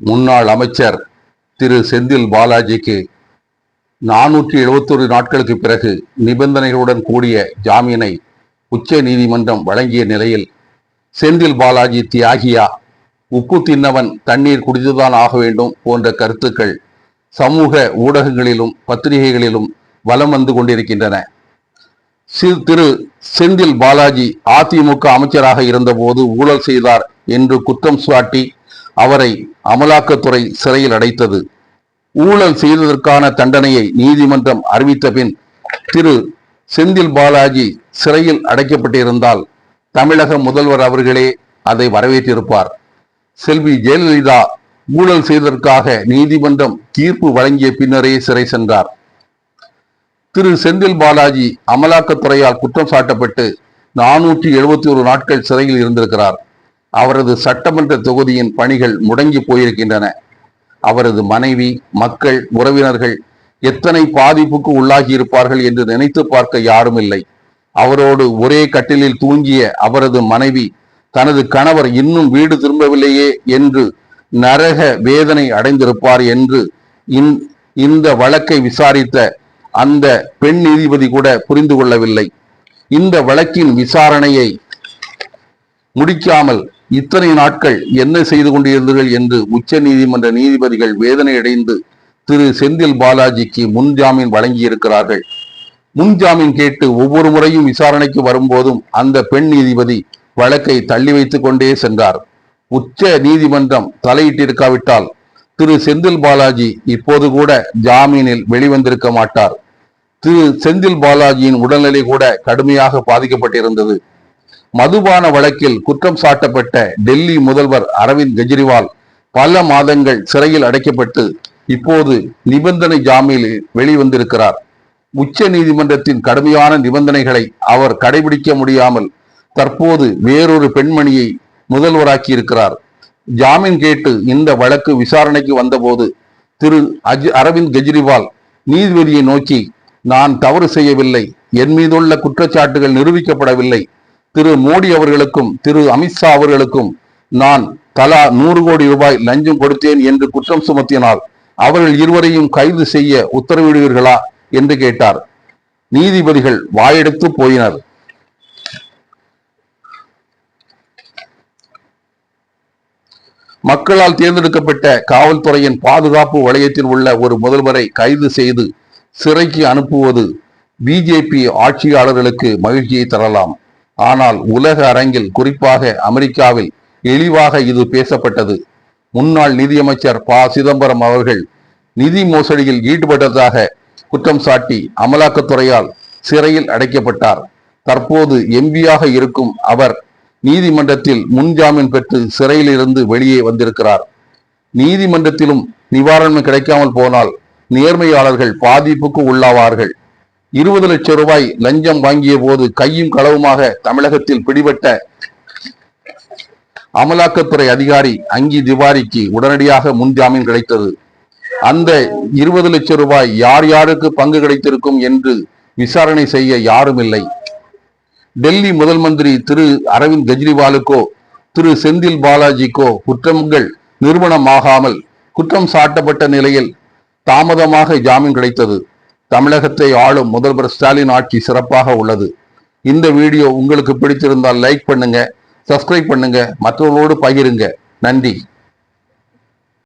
முன்னாள் அமைச்சர் திரு செந்தில் பாலாஜிக்கு நானூற்றி எழுபத்தொரு நாட்களுக்கு பிறகு நிபந்தனைகளுடன் கூடிய ஜாமீனை உச்ச நீதிமன்றம் வழங்கிய நிலையில் செந்தில் பாலாஜி தியாகியா உப்பு தின்னவன் தண்ணீர் குடித்துதான் ஆக வேண்டும் போன்ற கருத்துக்கள் சமூக ஊடகங்களிலும் பத்திரிகைகளிலும் வலம் வந்து கொண்டிருக்கின்றன. திரு செந்தில் பாலாஜி அதிமுக அமைச்சராக இருந்தபோது ஊழல் செய்தார் என்று குற்றம் சாட்டி அவரை அமலாக்கத்துறை சிறையில் அடைத்தது. ஊழல் செய்ததற்கான தண்டனையை நீதிமன்றம் அறிவித்த பின் திரு. செந்தில் பாலாஜி சிறையில் அடைக்கப்பட்டிருந்தால் தமிழக முதல்வர் அவர்களே அதை வரவேற்றிருப்பார். செல்வி ஜெயலலிதா ஊழல் செய்ததற்காக நீதிமன்றம் தீர்ப்பு வழங்கிய பின்னரே சிறை சென்றார். திரு. செந்தில் பாலாஜி அமலாக்கத்துறையால் குற்றம் சாட்டப்பட்டு நானூற்றி எழுபத்தி ஒரு நாட்கள் சிறையில் இருந்திருக்கிறார். அவரது சட்டமன்ற தொகுதியின் பணிகள் முடங்கி போயிருக்கின்றன. அவரது மனைவி மக்கள் உறவினர்கள் எத்தனை பாதிப்புக்கு உள்ளாகி இருப்பார்கள் என்று நினைத்து பார்க்க யாரும் இல்லை அவரோடு ஒரே கட்டிலில் தூங்கிய அவரது மனைவி தனது கணவர் இன்னும் வீடு திரும்பவில்லையே என்று நரக வேதனை அடைந்திருப்பார் என்று இந்த வழக்கை விசாரித்த அந்த பெண் நீதிபதி கூட புரிந்து கொள்ளவில்லை. இந்த வழக்கின் விசாரணையை முடிக்காமல் இத்தனை நாட்கள் என்ன செய்து கொண்டிருந்தீர்கள் என்று உச்ச நீதிமன்ற நீதிபதிகள் வேதனையடைந்து திரு செந்தில் பாலாஜிக்கு முன்ஜாமீன் வழங்கியிருக்கிறார்கள். முன்ஜாமீன் கேட்டு ஒவ்வொரு முறையும் விசாரணைக்கு வரும்போதும் அந்த பெண் நீதிபதி வழக்கை தள்ளி வைத்துக் கொண்டே சென்றார். உச்ச நீதிமன்றம் தலையிட்டிருக்காவிட்டால் திரு செந்தில் பாலாஜி இப்போது கூட ஜாமீனில் வெளிவந்திருக்க மாட்டார். திரு செந்தில் பாலாஜியின் உடல்நிலை கூட கடுமையாக பாதிக்கப்பட்டிருந்தது. மதுபான வழக்கில் குற்றம் சாட்டப்பட்ட டெல்லி முதல்வர் அரவிந்த் கெஜ்ரிவால் பல மாதங்கள் சிறையில் அடைக்கப்பட்டு இப்போது நிபந்தனை ஜாமீனில் வெளிவந்திருக்கிறார். உச்ச நீதிமன்றத்தின் கடுமையான நிபந்தனைகளை அவர் கடைபிடிக்க முடியாமல் தற்போது வேறொரு பெண்மணியை முதல்வராக்கி இருக்கிறார் ஜாமீன் கேட்டு இந்த வழக்கு விசாரணைக்கு வந்தபோது திரு அஜ் அரவிந்த் கெஜ்ரிவால் நீதிபதியை நோக்கி நான் தவறு செய்யவில்லை. என் மீதுள்ள குற்றச்சாட்டுகள் நிரூபிக்கப்படவில்லை. திரு மோடி அவர்களுக்கும் திரு அமித்ஷா அவர்களுக்கும் நான் தலா நூறு கோடி ரூபாய் லஞ்சம் கொடுத்தேன் என்று குற்றம் சுமத்தினால் அவர்கள் இருவரையும் கைது செய்ய உத்தரவிடுவீர்களா என்று கேட்டார். நீதிபதிகள் வாயெடுத்து போயினர். மக்களால் தேர்ந்தெடுக்கப்பட்ட காவல்துறையின் பாதுகாப்பு வளையத்தில் உள்ள ஒரு முதல்வரை கைது செய்து சிறைக்கு அனுப்புவது பிஜேபி ஆட்சியாளர்களுக்கு மகிழ்ச்சியை தரலாம். ஆனால் உலக அரங்கில் குறிப்பாக அமெரிக்காவில் இழிவாக இது பேசப்பட்டது. முன்னாள் நிதியமைச்சர் ப. சிதம்பரம் அவர்கள் நிதி மோசடியில் ஈடுபட்டதாக குற்றம் சாட்டி அமலாக்கத்துறையால் சிறையில் அடைக்கப்பட்டார். தற்போது எம்பியாக இருக்கும் அவர் நீதிமன்றத்தில் முன்ஜாமீன் பெற்று சிறையிலிருந்து வெளியே வந்திருக்கிறார். நீதிமன்றத்திலும் நிவாரணம் கிடைக்காமல் போனால் நேர்மையாளர்கள் பாதிப்புக்கு உள்ளாவார்கள். இருபது லட்சம் ரூபாய் லஞ்சம் வாங்கிய போது கையும் களவுமாக தமிழகத்தில் பிடிபட்ட அமலாக்கத்துறை அதிகாரி அங்கி திவாரிக்கு உடனடியாக முன்ஜாமீன் கிடைத்தது. அந்த இருபது லட்சம் ரூபாய் யார் யாருக்கு பங்கு கிடைத்திருக்கும் என்று விசாரணை செய்ய யாரும் இல்லை டெல்லி முதல் மந்திரி திரு அரவிந்த் கெஜ்ரிவாலுக்கோ திரு செந்தில் பாலாஜிக்கோ குற்றங்கள் நிறுவனமாகாமல் குற்றம் சாட்டப்பட்ட நிலையில் தாமதமாக ஜாமீன் கிடைத்தது. தமிழகத்தை ஆளும் முதல்வர் ஸ்டாலின் ஆட்சி சிறப்பாக உள்ளது. இந்த வீடியோ உங்களுக்கு பிடிச்சிருந்தால் லைக் பண்ணுங்க சப்ஸ்கிரைப் பண்ணுங்க மற்றவர்களோடு பகிருங்க. நன்றி.